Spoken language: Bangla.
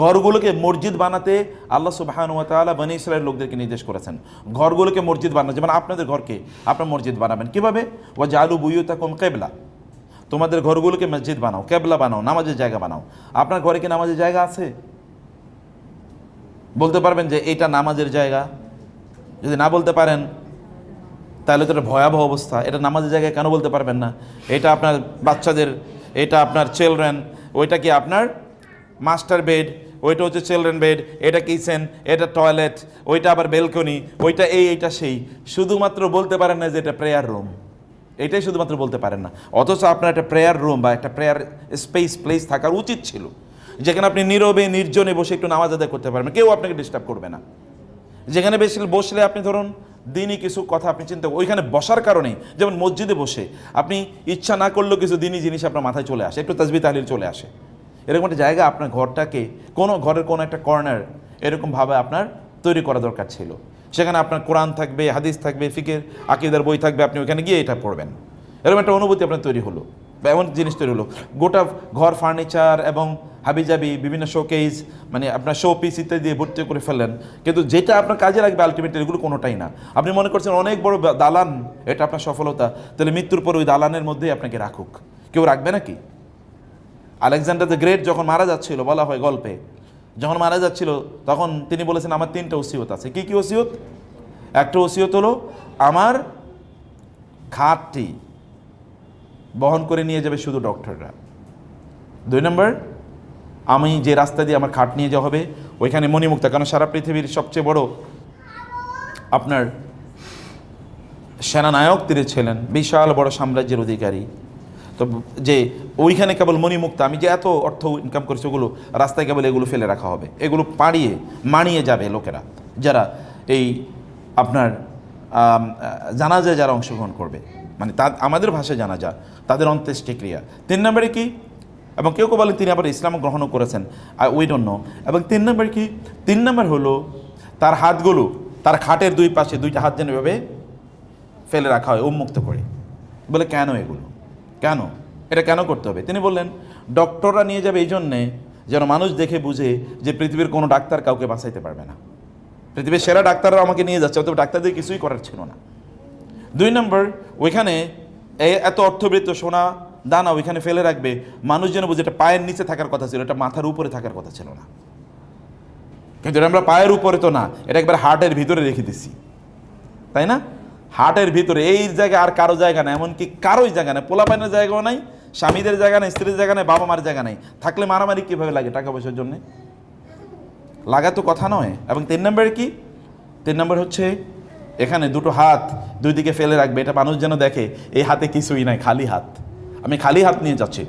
ঘরগুলোকে মসজিদ বানাতে আল্লাহ সুবাহানুয়াতালা বনি ইসরায়েল লোকদেরকে নির্দেশ করেছেন। ঘরগুলোকে মসজিদ বানানো যেমন আপনাদের ঘরকে আপনার মসজিদ বানাবেন। কীভাবে? ও জালু বুয়ুতা কম কেবলা। তোমাদের ঘরগুলোকে মসজিদ বানাও, কেবলা বানাও, নামাজের জায়গা বানাও। আপনার ঘরে কি নামাজের জায়গা আছে? বলতে পারবেন যে এটা নামাজের জায়গা। যদি না বলতে পারেন, তাহলে তো এটা ভয়াবহ অবস্থা। এটা নামাজের জায়গায় কেন বলতে পারবেন না? এটা আপনার বাচ্চাদের, এটা আপনার চিলড্রেন ওইটা কি আপনার মাস্টার বেড, ওইটা হচ্ছে চিলড্রেন বেড, এটা কিচেন, এটা টয়লেট, ওইটা আবার বেলকনি, ওইটা এই, এইটা সেই। শুধুমাত্র বলতে পারেন না যে এটা প্রেয়ার রুম এটাই শুধুমাত্র বলতে পারেন না। অথচ আপনার একটা প্রেয়ার রুম বা একটা প্রেয়ার স্পেস প্লেস থাকার উচিত ছিল। যেখানে আপনি নীরবে, নির্জনে বসে একটু নামাজ আদায় করতে পারবেন। কেউ আপনাকে ডিস্টার্ব করবে না। যেখানে বেশি বসলে আপনি ধরুন, দিনই কিছু কথা আপনি চিন্তা ওইখানে বসার কারণে, যেমন মসজিদে বসে, আপনি ইচ্ছা না করলেও কিছু দিনই জিনিস আপনার মাথায় চলে আসে, একটু তাজবি তাহলিল চলে আসে। এরকম একটা জায়গা আপনার ঘরটাকে, কোনো ঘরের কোনো একটা কর্নার এরকমভাবে আপনার তৈরি করা দরকার ছিল। সেখানে আপনার কোরআন থাকবে, হাদিস থাকবে, ফিকের, আকিদার বই থাকবে, আপনি ওখানে গিয়ে এটা পড়বেন। এরকম একটা অনুভূতি আপনার তৈরি হলো বা এমন জিনিস তৈরি হলো। গোটা ঘর ফার্নিচার এবং হাবিজাবি, বিভিন্ন শোকেজ মানে আপনার শো পিস ইত্যাদি দিয়ে ভর্তি করে ফেললেন। কিন্তু যেটা আপনার কাজে লাগবে আলটিমেটলি এগুলো কোনোটাই না। আপনি মনে করছেন অনেক বড় দালান, এটা আপনার সফলতা। তাহলে মৃত্যুর পর ওই দালানের মধ্যেই আপনাকে রাখুক। কেউ রাখবে নাকি? আলেকজান্ডার দ্য গ্রেট যখন মারা যাচ্ছিল, বলা হয় গল্পে, যখন মারা যাচ্ছিল, তখন তিনি বলেছেন, আমার তিনটা ওসিয়ত আছে। কি কি ওসিয়ত? একটা ওসিয়ত হলো, আমার খাটটি বহন করে নিয়ে যাবে শুধু ডক্টররা। দুই নম্বর, আমি যে রাস্তা দিয়ে আমার খাট নিয়ে যাওয়া হবে, ওইখানে মণিমুক্তা, কারণ সারা পৃথিবীর সবচেয়ে বড় আপনার সেনানায়ক তিনি ছিলেন, বিশাল বড় সাম্রাজ্যের অধিকারী। তো যে ওইখানে কেবল মণিমুক্তা, আমি যে এত অর্থ ইনকাম করছি, ওগুলো রাস্তায় কেবল এগুলো ফেলে রাখা হবে। এগুলো পাড়িয়ে, মানিয়ে যাবে লোকেরা, যারা এই আপনার জানাজায় যারা অংশগ্রহণ করবে। মানে তা আমাদের ভাষায় জানাজা, তাদের অন্ত্যেষ্টিক্রিয়া তিন নম্বরে কি? এবং কেউ কেউ বলেন তিনি আবার ইসলাম গ্রহণও করেছেন আর ডোন্ট নো এবং তিন নম্বর কি? তিন নম্বর হলো, তার হাতগুলো, তার খাটের দুই পাশে দুইটা হাত যেন এভাবে ফেলে রাখা হয়, উন্মুক্ত করে। বলে, কেন এগুলো? কেন? এটা কেন করতে হবে? তিনি বললেন, ডক্টররা নিয়ে যাবে এই জন্যে যেন মানুষ দেখে বুঝে যে পৃথিবীর কোনো ডাক্তার কাউকে বাঁচাইতে পারবে না। পৃথিবীর সেরা ডাক্তাররা আমাকে নিয়ে যাচ্ছে অথবা ডাক্তারদের কিছুই করার ছিল না। দুই নম্বর, ওইখানে এত অর্থবৃত্ত সোনা দানা ওইখানে ফেলে রাখবে, মানুষ যেন বুঝে এটা পায়ের নিচে থাকার কথা ছিল, এটা মাথার উপরে থাকার কথা ছিল না। কিন্তু আমরা পায়ের উপরে তো না, এটা একবার হার্টের ভিতরে রেখে দিছি। তাই না? হার্টের ভিতরে এই জায়গায় আর কারও জায়গা নেই, এমনকি কারোই জায়গা নেই। পোলা পোলাপাইনের জায়গাও নাই, স্বামীদের জায়গা নেই, স্ত্রীর জায়গা নেই বাবা মার জায়গা নেই। থাকলে মারামারি কীভাবে লাগে টাকা পয়সার জন্যে? লাগা তো কথা নয়। এবং তিন নম্বর কি? তিন নম্বর হচ্ছে এখানে দুটো হাত দুই দিকে ফেলে রাখবে, এটা মানুষ যেন দেখে, এই হাতে কিছুই নাই, খালি হাত। আমি খালি হাত নিয়ে যাচ্ছি।